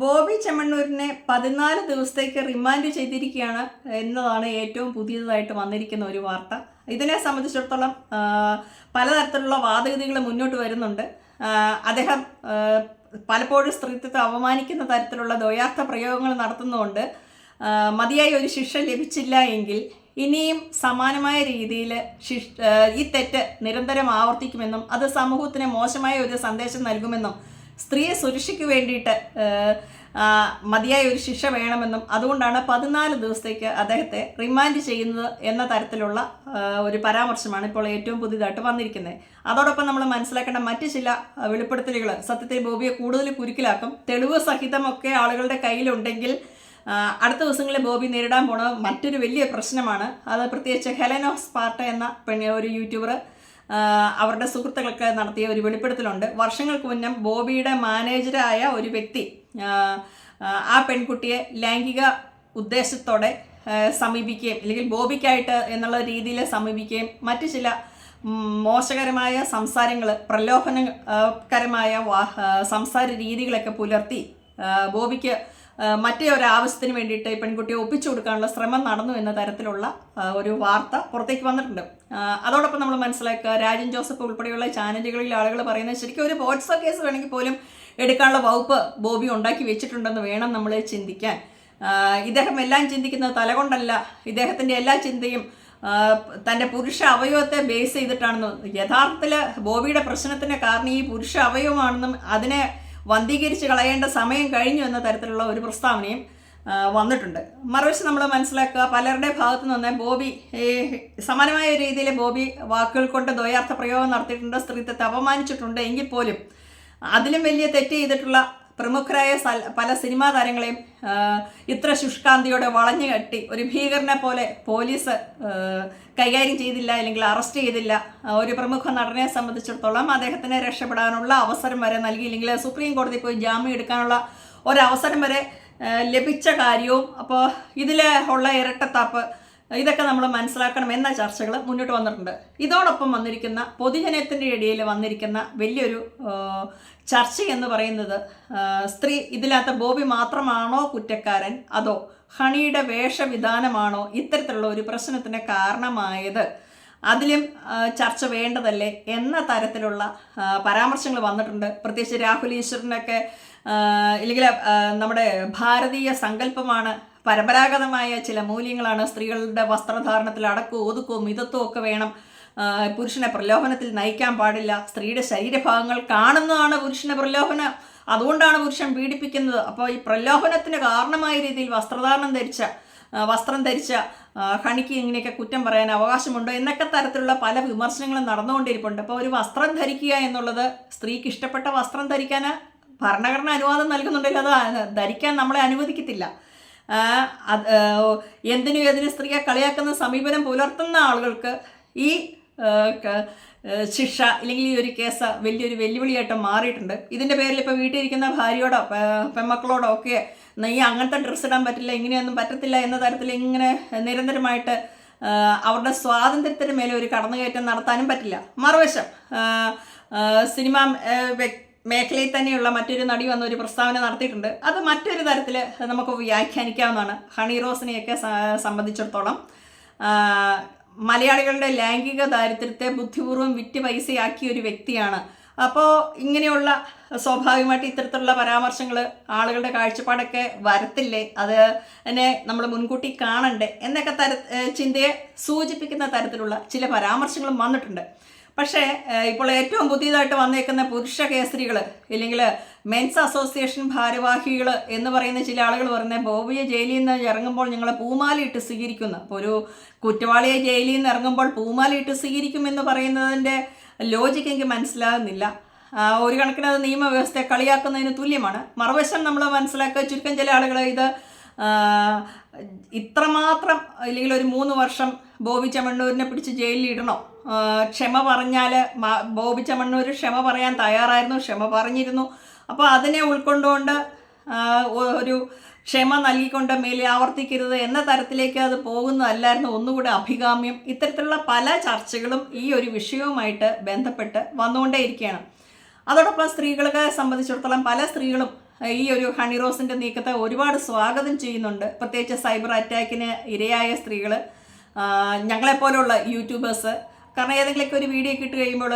ബോബി ചെമ്മണ്ണൂരിനെ പതിനാല് ദിവസത്തേക്ക് റിമാൻഡ് ചെയ്തിരിക്കുകയാണ് എന്നതാണ് ഏറ്റവും പുതിയതായിട്ട് വന്നിരിക്കുന്ന ഒരു വാർത്ത. ഇതിനെ സംബന്ധിച്ചിടത്തോളം പലതരത്തിലുള്ള വാദഗതികൾ മുന്നോട്ട് വരുന്നുണ്ട്. അദ്ദേഹം പലപ്പോഴും സ്ത്രീത്വത്തെ അവമാനിക്കുന്ന തരത്തിലുള്ള ദ്വയാർത്ഥ പ്രയോഗങ്ങൾ നടത്തുന്നതുകൊണ്ട് മതിയായ ഒരു ശിക്ഷ ലഭിച്ചില്ല എങ്കിൽ ഇനിയും സമാനമായ രീതിയിൽ ഈ തെറ്റ് നിരന്തരം ആവർത്തിക്കുമെന്നും അത് സമൂഹത്തിന് മോശമായ ഒരു സന്ദേശം നൽകുമെന്നും സ്ത്രീയെ സുരക്ഷയ്ക്ക് വേണ്ടിയിട്ട് മതിയായ ഒരു ശിക്ഷ വേണമെന്നും അതുകൊണ്ടാണ് പതിനാല് ദിവസത്തേക്ക് അദ്ദേഹത്തെ റിമാൻഡ് ചെയ്യുന്നത് എന്ന തരത്തിലുള്ള ഒരു പരാമർശമാണ് ഇപ്പോൾ ഏറ്റവും പുതിയതായിട്ട് വന്നിരിക്കുന്നത്. അതോടൊപ്പം നമ്മൾ മനസ്സിലാക്കേണ്ട മറ്റ് ചില വെളിപ്പെടുത്തലുകൾ സത്യത്തെ ബോബിയെ കൂടുതൽ കുരുക്കിലാക്കും തെളിവ് സഹിതമൊക്കെ ആളുകളുടെ കയ്യിലുണ്ടെങ്കിൽ അടുത്ത ദിവസങ്ങളിൽ ബോബി നേരിടാൻ പോണത് മറ്റൊരു വലിയ പ്രശ്നമാണ്. അത് പ്രത്യേകിച്ച് ഹെലൻ ഓഫ് സ്പാർട്ട എന്ന പെണ്ണ ഒരു യൂട്യൂബർ അവരുടെ സുഹൃത്തുക്കൾക്ക് നടത്തിയ ഒരു വെളിപ്പെടുത്തലുണ്ട്. വർഷങ്ങൾക്ക് മുന്നേ ബോബിയുടെ മാനേജരായ ഒരു വ്യക്തി ആ പെൺകുട്ടിയെ ലൈംഗിക ഉദ്ദേശത്തോടെ സമീപിക്കുകയും അല്ലെങ്കിൽ ബോബിക്കായിട്ട് എന്നുള്ള രീതിയിൽ സമീപിക്കുകയും മറ്റു ചില മോശകരമായ സംസാരങ്ങൾ പ്രലോഭനകരമായ സംസാര രീതികളൊക്കെ പുലർത്തി ബോബിക്ക് മറ്റേ ഒരു ആവശ്യത്തിന് വേണ്ടിയിട്ട് ഈ പെൺകുട്ടിയെ ഒപ്പിച്ചു കൊടുക്കാനുള്ള ശ്രമം നടന്നു എന്ന തരത്തിലുള്ള ഒരു വാർത്ത പുറത്തേക്ക് വന്നിട്ടുണ്ട്. അതോടൊപ്പം നമ്മൾ മനസ്സിലാക്കുക രാജൻ ജോസഫ് ഉൾപ്പെടെയുള്ള ചാനലുകളിൽ ആളുകൾ പറയുന്നത് ശരിക്കും ഒരു പോട്സോ കേസ് വേണമെങ്കിൽ പോലും എടുക്കാനുള്ള വകുപ്പ് ബോബി ഉണ്ടാക്കി വെച്ചിട്ടുണ്ടെന്ന് വേണം നമ്മൾ ചിന്തിക്കാൻ. ഇദ്ദേഹം എല്ലാം ചിന്തിക്കുന്നത് തലകൊണ്ടല്ല. ഇദ്ദേഹത്തിന്റെ എല്ലാ ചിന്തയും തന്റെ പുരുഷ അവയവത്തെ ബേസ് ചെയ്തിട്ടാണെന്നും യഥാർത്ഥത്തിൽ ബോബിയുടെ പ്രശ്നത്തിന് കാരണം ഈ പുരുഷ അവയവമാണെന്നും അതിനെ വന്ധീകരിച്ച് കളയേണ്ട സമയം കഴിഞ്ഞു എന്ന തരത്തിലുള്ള ഒരു പ്രസ്താവനയും വന്നിട്ടുണ്ട്. മറുവശം നമ്മൾ മനസ്സിലാക്കുക പലരുടെ ഭാഗത്തു നിന്ന് ബോബി സമാനമായ രീതിയിൽ ബോബി വാക്കുകൾ കൊണ്ട് ദ്വയാർത്ഥ പ്രയോഗം നടത്തിയിട്ടുണ്ട് സ്ത്രീത്വത്തെ അപമാനിച്ചിട്ടുണ്ട് എങ്കിൽ പോലും അതിലും വലിയ തെറ്റ് ചെയ്തിട്ടുള്ള പ്രമുഖരായ പല സിനിമാ താരങ്ങളെയും ഇത്ര ശുഷ്കാന്തിയോടെ വളഞ്ഞു കെട്ടി ഒരു ഭീകരനെ പോലെ പോലീസ് കൈകാര്യം ചെയ്തില്ല അല്ലെങ്കിൽ അറസ്റ്റ് ചെയ്തില്ല. ഒരു പ്രമുഖ നടനെ സംബന്ധിച്ചിടത്തോളം അദ്ദേഹത്തിന് രക്ഷപ്പെടാനുള്ള അവസരം വരെ നൽകിയില്ലെങ്കിൽ സുപ്രീം കോടതി പോയി ജാമ്യം എടുക്കാനുള്ള ഒരവസരം വരെ ലഭിച്ച കാര്യവും. അപ്പോൾ ഇതിൽ ഉള്ള ഇരട്ടത്താപ്പ് ഇതൊക്കെ നമ്മൾ മനസ്സിലാക്കണം എന്ന ചർച്ചകൾ മുന്നോട്ട് വന്നിട്ടുണ്ട്. ഇതോടൊപ്പം വന്നിരിക്കുന്ന പൊതുജനത്തിന്റെ ഇടയിൽ വന്നിരിക്കുന്ന വലിയൊരു ചർച്ച എന്ന് പറയുന്നത് സ്ത്രീ ഇതിനകത്ത് ബോബി മാത്രമാണോ കുറ്റക്കാരൻ? അതോ ഹണിയുടെ വേഷവിധാനമാണോ ഇത്തരത്തിലുള്ള ഒരു പ്രശ്നത്തിന് കാരണമായത്? അതിലും ചർച്ച വേണ്ടതല്ലേ എന്ന തരത്തിലുള്ള പരാമർശങ്ങൾ വന്നിട്ടുണ്ട്. പ്രത്യേകിച്ച് രാഹുൽ ഈശ്വറിനൊക്കെ ഇല്ലെങ്കിൽ നമ്മുടെ ഭാരതീയ സങ്കല്പമാണ് പരമ്പരാഗതമായ ചില മൂല്യങ്ങളാണ് സ്ത്രീകളുടെ വസ്ത്രധാരണത്തിൽ അടക്കവും ഒതുക്കവും മിതത്വവും ഒക്കെ വേണം. പുരുഷനെ പ്രലോഭനത്തിൽ നയിക്കാൻ പാടില്ല. സ്ത്രീയുടെ ശരീരഭാഗങ്ങൾ കാണുന്നതാണ് പുരുഷനെ പ്രലോഭനം. അതുകൊണ്ടാണ് പുരുഷൻ പീഡിപ്പിക്കുന്നത്. അപ്പോൾ ഈ പ്രലോഭനത്തിന് കാരണമായ രീതിയിൽ വസ്ത്രധാരണം ധരിച്ച വസ്ത്രം ധരിച്ച ഹണിക്ക് ഇങ്ങനെയൊക്കെ കുറ്റം പറയാൻ അവകാശമുണ്ടോ എന്നൊക്കെ തരത്തിലുള്ള പല വിമർശനങ്ങളും നടന്നുകൊണ്ടിരിപ്പുണ്ട്. അപ്പോൾ ഒരു വസ്ത്രം ധരിക്കുക എന്നുള്ളത് സ്ത്രീക്ക് ഇഷ്ടപ്പെട്ട വസ്ത്രം ധരിക്കാൻ ഭരണഘടന അനുവാദം നൽകുന്നുണ്ടെങ്കിൽ അത് ധരിക്കാൻ നമ്മളെ അനുവദിക്കത്തില്ല. എന്തിനും ഏതിനും സ്ത്രീയെ കളിയാക്കുന്ന സമീപനം പുലർത്തുന്ന ആളുകൾക്ക് ഈ ശിക്ഷ അല്ലെങ്കിൽ ഈ ഒരു കേസ് വലിയൊരു വെല്ലുവിളിയായിട്ട് മാറിയിട്ടുണ്ട്. ഇതിന്റെ പേരിൽ ഇപ്പോൾ വീട്ടിലിരിക്കുന്ന ഭാര്യയോടോ പെമ്മക്കളോടോ ഒക്കെ നീ അങ്ങനത്തെ ഡ്രസ്സ് ഇടാൻ പറ്റില്ല ഇങ്ങനെയൊന്നും പറ്റത്തില്ല എന്ന തരത്തിൽ ഇങ്ങനെ നിരന്തരമായിട്ട് അവരുടെ സ്വാതന്ത്ര്യത്തിന് മേലെ ഒരു കടന്നുകയറ്റം നടത്താനും പറ്റില്ല. മറുവശം സിനിമ മേഖലയിൽ തന്നെയുള്ള മറ്റൊരു നടി വന്ന ഒരു പ്രസ്താവന നടത്തിയിട്ടുണ്ട്. അത് മറ്റൊരു തരത്തിൽ നമുക്ക് വ്യാഖ്യാനിക്കാവുന്നതാണ്. ഹണി റോസിനെയൊക്കെ സംബന്ധിച്ചിടത്തോളം മലയാളികളുടെ ലൈംഗിക ദാരിദ്ര്യത്തെ ബുദ്ധിപൂർവം വിറ്റ് പൈസയാക്കിയ ഒരു വ്യക്തിയാണ്. അപ്പോൾ ഇങ്ങനെയുള്ള സ്വാഭാവികമായിട്ട് ഇത്തരത്തിലുള്ള പരാമർശങ്ങൾ ആളുകളുടെ കാഴ്ചപ്പാടൊക്കെ വരത്തില്ലേ? അത് എന്നെ നമ്മൾ മുൻകൂട്ടി കാണണ്ടേ? എന്നൊക്കെ തര ചിന്തയെ സൂചിപ്പിക്കുന്ന തരത്തിലുള്ള ചില പരാമർശങ്ങളും വന്നിട്ടുണ്ട്. പക്ഷേ ഇപ്പോൾ ഏറ്റവും പുതിയതായിട്ട് വന്നേക്കുന്ന പുരുഷ കേസരികൾ ഇല്ലെങ്കിൽ മെൻസ് അസോസിയേഷൻ ഭാരവാഹികൾ എന്ന് പറയുന്ന ചില ആളുകൾ പറയുന്നത് ബോബിയെ ജയിലിൽ നിന്ന് ഇറങ്ങുമ്പോൾ ഞങ്ങൾ പൂമാലയിട്ട് സ്വീകരിക്കുന്നു. അപ്പോൾ ഒരു കുറ്റവാളിയെ ജയിലിൽ നിന്ന് ഇറങ്ങുമ്പോൾ പൂമാലയിട്ട് സ്വീകരിക്കുമെന്ന് പറയുന്നതിന്റെ ലോജിക്ക് എനിക്ക് മനസ്സിലാകുന്നില്ല. ഒരു കണക്കിന് അത് നിയമവ്യവസ്ഥയെ കളിയാക്കുന്നതിന് തുല്യമാണ്. മറുവശം നമ്മൾ മനസ്സിലാക്കുക ചുരുക്കം ചില ആളുകൾ ഇത് ഇത്രമാത്രം അല്ലെങ്കിൽ ഒരു മൂന്ന് വർഷം ബോബി ചമണ്ണൂരിനെ പിടിച്ച് ജയിലിൽ ഇടണോ? ക്ഷമ പറഞ്ഞാൽ ബോബി ചമണ്ണൂർ ക്ഷമ പറയാൻ തയ്യാറായിരുന്നു ക്ഷമ പറഞ്ഞിരുന്നു. അപ്പോൾ അതിനെ ഉൾക്കൊണ്ടുകൊണ്ട് ഒരു ക്ഷമ നൽകിക്കൊണ്ട് മേലെ ആവർത്തിക്കരുത് എന്ന തരത്തിലേക്ക് അത് പോകുന്നതല്ലായിരുന്നു ഒന്നുകൂടെ അഭികാമ്യം. ഇത്തരത്തിലുള്ള പല ചർച്ചകളും ഈ ഒരു വിഷയവുമായിട്ട് ബന്ധപ്പെട്ട് വന്നുകൊണ്ടേയിരിക്കുകയാണ്. അതോടൊപ്പം സ്ത്രീകളെ സംബന്ധിച്ചിടത്തോളം പല സ്ത്രീകളും ഈ ഒരു ഹണി റോസിന്റെ നീക്കത്തെ ഒരുപാട് സ്വാഗതം ചെയ്യുന്നുണ്ട്. പ്രത്യേകിച്ച് സൈബർ അറ്റാക്കിന് ഇരയായ സ്ത്രീകൾ ഞങ്ങളെപ്പോലുള്ള യൂട്യൂബേഴ്സ്. കാരണം ഏതെങ്കിലുമൊക്കെ ഒരു വീഡിയോ കിട്ടി കഴിയുമ്പോൾ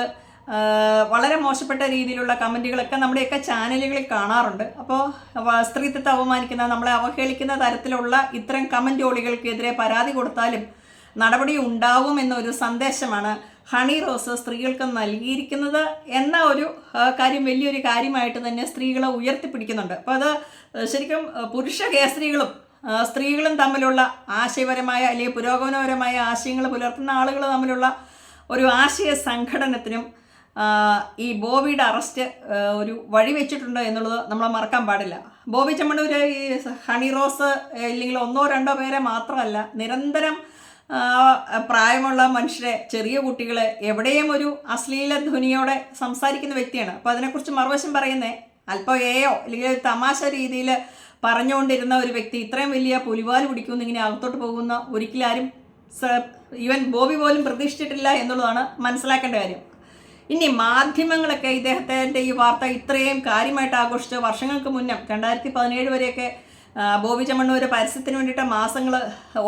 വളരെ മോശപ്പെട്ട രീതിയിലുള്ള കമന്റുകളൊക്കെ നമ്മുടെയൊക്കെ ചാനലുകളിൽ കാണാറുണ്ട്. അപ്പോൾ സ്ത്രീത്വത്തെ അവമാനിക്കുന്ന നമ്മളെ അവഹേളിക്കുന്ന തരത്തിലുള്ള ഇത്തരം കമന്റ് ഓളികൾക്കെതിരെ പരാതി കൊടുത്താലും നടപടി ഉണ്ടാവും എന്നൊരു സന്ദേശമാണ് ഹണി റോസ് സ്ത്രീകൾക്ക് നൽകിയിരിക്കുന്നത് എന്ന ഒരു കാര്യം വലിയൊരു കാര്യമായിട്ട് തന്നെ സ്ത്രീകളെ ഉയർത്തിപ്പിടിക്കുന്നുണ്ട്. അപ്പോൾ അത് ശരിക്കും പുരുഷ കേസരികളും സ്ത്രീകളും തമ്മിലുള്ള ആശയപരമായ അല്ലെങ്കിൽ പുരോഗമനപരമായ ആശയങ്ങൾ പുലർത്തുന്ന ആളുകൾ തമ്മിലുള്ള ഒരു ആശയ സംഘടനത്തിനും ഈ ബോബിയുടെ അറസ്റ്റ് ഒരു വഴി വെച്ചിട്ടുണ്ട് എന്നുള്ളത് നമ്മൾ മറക്കാൻ പാടില്ല. ബോബി ചെമ്മണ്ണൂർ ഈ ഹണി റോസ് ഇല്ലെങ്കിൽ ഒന്നോ രണ്ടോ പേരെ മാത്രമല്ല നിരന്തരം പ്രായമുള്ള മനുഷ്യരെ ചെറിയ കുട്ടികളെ എവിടെയും ഒരു അശ്ലീല ധ്വനിയോടെ സംസാരിക്കുന്ന വ്യക്തിയാണ്. അപ്പോൾ അതിനെക്കുറിച്ച് മറുവശം പറയുന്നേ അല്പം ഏയോ അല്ലെങ്കിൽ ഒരു തമാശ രീതിയിൽ പറഞ്ഞുകൊണ്ടിരുന്ന ഒരു വ്യക്തി ഇത്രയും വലിയ പുലിവാൽ പിടിക്കുമെന്ന് ഇങ്ങനെ അകത്തോട്ട് പോകുന്ന ഒരിക്കലും സ- ഈവൻ ബോബി പോലും പ്രതീക്ഷിച്ചിട്ടില്ല എന്നുള്ളതാണ് മനസ്സിലാക്കേണ്ട കാര്യം. ഇനി മാധ്യമങ്ങളൊക്കെ ഇദ്ദേഹത്തിന്റെ ഈ വാർത്ത ഇത്രയും കാര്യമായിട്ട് ആഘോഷിച്ച് വർഷങ്ങൾക്ക് മുന്നേ രണ്ടായിരത്തി പതിനേഴ് വരെയൊക്കെ ബോബി ചമ്മണ്ണൂർ പരസ്യത്തിന് വേണ്ടിയിട്ട് മാസങ്ങൾ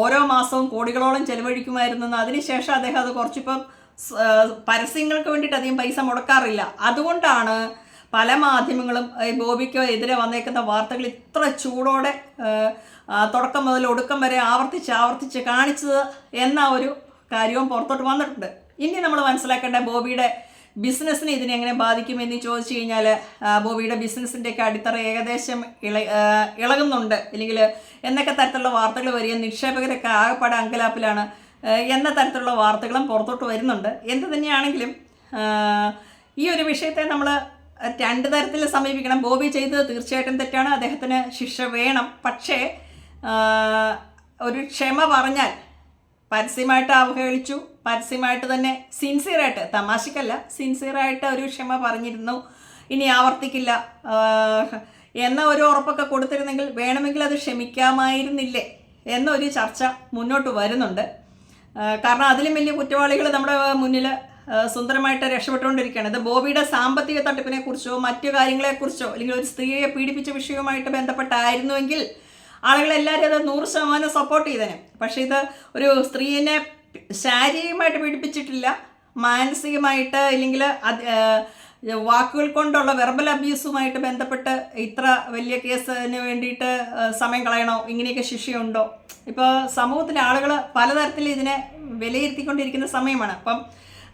ഓരോ മാസവും കോടികളോളം ചെലവഴിക്കുമായിരുന്നു അതിനുശേഷം അദ്ദേഹം അത് കുറച്ചിപ്പം പരസ്യങ്ങൾക്ക് വേണ്ടിയിട്ട് അധികം പൈസ മുടക്കാറില്ല. അതുകൊണ്ടാണ് പല മാധ്യമങ്ങളും ബോബിക്ക് എതിരെ വന്നേക്കുന്ന വാർത്തകൾ ഇത്ര ചൂടോടെ തുടക്കം മുതൽ ഒടുക്കം വരെ ആവർത്തിച്ച് ആവർത്തിച്ച് കാണിച്ചത് എന്ന ഒരു കാര്യവും പുറത്തോട്ട് വന്നിട്ടുണ്ട്. ഇനി നമ്മൾ മനസ്സിലാക്കേണ്ട ബോബിയുടെ ബിസിനസ്സിനെ ഇതിനെ എങ്ങനെ ബാധിക്കുമെന്ന് ചോദിച്ചു കഴിഞ്ഞാൽ ബോബിയുടെ ബിസിനസ്സിന്റെയൊക്കെ അടിത്തറ ഏകദേശം ഇള ഇളകുന്നുണ്ട്. അല്ലെങ്കിൽ എന്നൊക്കെ തരത്തിലുള്ള വാർത്തകൾ വരിക നിക്ഷേപകരൊക്കെ ആകെപ്പാടെ അങ്കലാപ്പിലാണ് എന്ന തരത്തിലുള്ള വാർത്തകളും പുറത്തോട്ട് വരുന്നുണ്ട്. എന്ത് തന്നെയാണെങ്കിലും ഈ ഒരു വിഷയത്തെ നമ്മൾ രണ്ട് തരത്തിൽ സമീപിക്കണം. ബോബി ചെയ്തത് തീർച്ചയായിട്ടും തെറ്റാണ്. അദ്ദേഹത്തിന് ശിക്ഷ വേണം. പക്ഷേ ഒരു ക്ഷമ പറഞ്ഞാൽ പരസ്യമായിട്ട് അവഹേളിച്ചു. പരസ്യമായിട്ട് തന്നെ സിൻസിയറായിട്ട് തമാശക്കല്ല സിൻസിയറായിട്ട് ഒരു ക്ഷമ പറഞ്ഞിരുന്നു. ഇനി ആവർത്തിക്കില്ല. എന്ന ഒരു ഉറപ്പൊക്കെ കൊടുത്തിരുന്നെങ്കിൽ വേണമെങ്കിൽ അത് ക്ഷമിക്കാമായിരുന്നില്ലേ എന്നൊരു ചർച്ച മുന്നോട്ട് വരുന്നുണ്ട്. കാരണം അതിലും വലിയ കുറ്റവാളികൾ നമ്മുടെ മുന്നിൽ സുന്ദരമായിട്ട് രക്ഷപ്പെട്ടുകൊണ്ടിരിക്കുകയാണ്. ഇത് ബോബിയുടെ സാമ്പത്തിക തട്ടിപ്പിനെക്കുറിച്ചോ മറ്റു കാര്യങ്ങളെക്കുറിച്ചോ അല്ലെങ്കിൽ ഒരു സ്ത്രീയെ പീഡിപ്പിച്ച വിഷയവുമായിട്ട് ബന്ധപ്പെട്ടായിരുന്നുവെങ്കിൽ ആളുകളെല്ലാവരും അത് നൂറ് ശതമാനം സപ്പോർട്ട് ചെയ്തേനെ. പക്ഷേ ഇത് ഒരു സ്ത്രീയെ ശാരീരികമായിട്ട് പീഡിപ്പിച്ചിട്ടില്ല മാനസികമായിട്ട് അല്ലെങ്കിൽ അത് വാക്കുകൾ കൊണ്ടുള്ള വെർബൽ അബ്യൂസുമായിട്ട് ബന്ധപ്പെട്ട് ഇത്ര വലിയ കേസിന് വേണ്ടിയിട്ട് സമയം കളയണോ? ഇങ്ങനെയൊക്കെ ശിക്ഷയുണ്ടോ? ഇപ്പോൾ സമൂഹത്തിലെ ആളുകൾ പലതരത്തിൽ ഇതിനെ വിലയിരുത്തിക്കൊണ്ടിരിക്കുന്ന സമയമാണ്. അപ്പം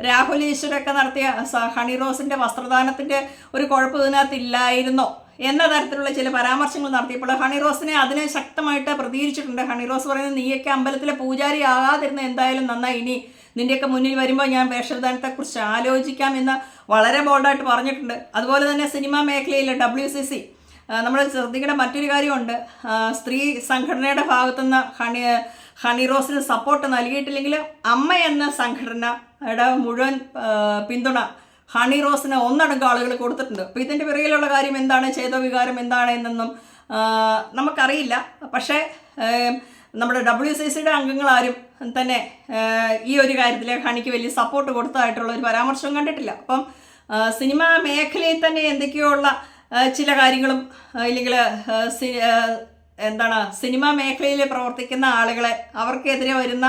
രാഹുൽ ഈശ്വരൊക്കെ നടത്തിയ ഹണി റോസിന്റെ വസ്ത്രദാനത്തിന്റെ ഒരു കുഴപ്പം ഇതിനകത്ത് ഇല്ലായിരുന്നോ? എന്ന തരത്തിലുള്ള ചില പരാമർശങ്ങൾ നടത്തിയപ്പോൾ ഹണി റോസിനെ അതിനെ ശക്തമായിട്ട് പ്രതികരിച്ചിട്ടുണ്ട്. ഹണി റോസ് പറയുന്നത് നീയൊക്കെ അമ്പലത്തിലെ പൂജാരി ആകാതിരുന്ന എന്തായാലും നന്നായി. ഇനി നിന്റെയൊക്കെ മുന്നിൽ വരുമ്പോൾ ഞാൻ വേഷവിധാനത്തെക്കുറിച്ച് ആലോചിക്കാം എന്ന് വളരെ ബോൾഡായിട്ട് പറഞ്ഞിട്ടുണ്ട്. അതുപോലെ തന്നെ സിനിമാ മേഖലയിൽ ഡബ്ല്യു സി സി നമ്മൾ ശ്രദ്ധിക്കേണ്ട മറ്റൊരു കാര്യമുണ്ട്. സ്ത്രീ സംഘടനയുടെ ഭാഗത്തുനിന്ന് ഹണി ഹണി റോസിന് സപ്പോർട്ട് നൽകിയിട്ടില്ലെങ്കിൽ അമ്മ എന്ന സംഘടനയുടെ മുഴുവൻ പിന്തുണ ഹണി റോസിന് ഒന്നടങ്കം ആളുകൾ കൊടുത്തിട്ടുണ്ട്. അപ്പോൾ ഇതിന്റെ പിറകിലുള്ള കാര്യം എന്താണ്? ചെയ്ത വികാരം എന്താണ് എന്നൊന്നും നമുക്കറിയില്ല. പക്ഷേ നമ്മുടെ ഡബ്ല്യു സി സിയുടെ അംഗങ്ങളാരും തന്നെ ഈ ഒരു കാര്യത്തിൽ ഹണിക്ക് വലിയ സപ്പോർട്ട് കൊടുത്തതായിട്ടുള്ള ഒരു പരാമർശവും കണ്ടിട്ടില്ല. അപ്പം സിനിമ മേഖലയിൽ തന്നെ എന്തൊക്കെയോ ഉള്ള ചില കാര്യങ്ങളും ഇല്ലെങ്കിൽ എന്താണ് സിനിമാ മേഖലയിൽ പ്രവർത്തിക്കുന്ന ആളുകളെ അവർക്കെതിരെ വരുന്ന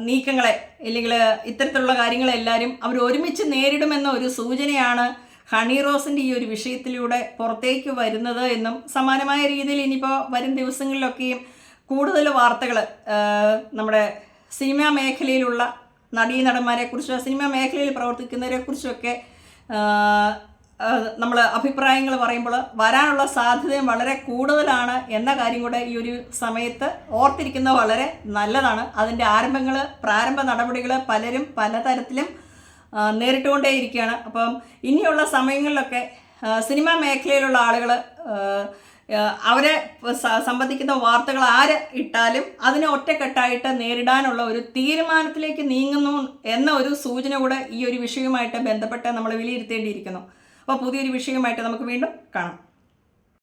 നീക്കങ്ങളെ അല്ലെങ്കിൽ ഇത്തരത്തിലുള്ള കാര്യങ്ങളെ എല്ലാവരും അവർ ഒരുമിച്ച് നേരിടുമെന്ന ഒരു സൂചനയാണ് ഹണി റോസിന്റെ ഈ ഒരു വിഷയത്തിലൂടെ പുറത്തേക്ക് വരുന്നത് എന്നും സമാനമായ രീതിയിൽ ഇനിയിപ്പോൾ വരും ദിവസങ്ങളിലൊക്കെയും കൂടുതൽ വാർത്തകൾ നമ്മുടെ സിനിമാ മേഖലയിലുള്ള നടീ നടന്മാരെക്കുറിച്ചോ സിനിമാ മേഖലയിൽ പ്രവർത്തിക്കുന്നവരെ കുറിച്ചൊക്കെ നമ്മൾ അഭിപ്രായങ്ങൾ പറയുമ്പോൾ വരാനുള്ള സാധ്യതയും വളരെ കൂടുതലാണ് എന്ന കാര്യം കൂടെ ഈ ഒരു സമയത്ത് ഓർത്തിരിക്കുന്നത് വളരെ നല്ലതാണ്. അതിന്റെ ആരംഭങ്ങൾ പ്രാരംഭ നടപടികൾ പലരും പലതരത്തിലും നേരിട്ടുകൊണ്ടേ നേരിട്ടുകൊണ്ടേയിരിക്കുകയാണ് അപ്പം ഇനിയുള്ള സമയങ്ങളിലൊക്കെ സിനിമാ മേഖലയിലുള്ള ആളുകൾ അവരെ സംബന്ധിക്കുന്ന വാർത്തകൾ ആര് ഇട്ടാലും അതിനെ ഒറ്റക്കെട്ടായിട്ട് നേരിടാനുള്ള ഒരു തീരുമാനത്തിലേക്ക് നീങ്ങുന്നു എന്ന ഒരു സൂചന കൂടെ ഈ ഒരു വിഷയവുമായിട്ട് ബന്ധപ്പെട്ട് നമ്മൾ വിലയിരുത്തേണ്ടിയിരിക്കുന്നു. അപ്പോൾ പുതിയൊരു വിഷയമായിട്ട് നമുക്ക് വീണ്ടും കാണാം.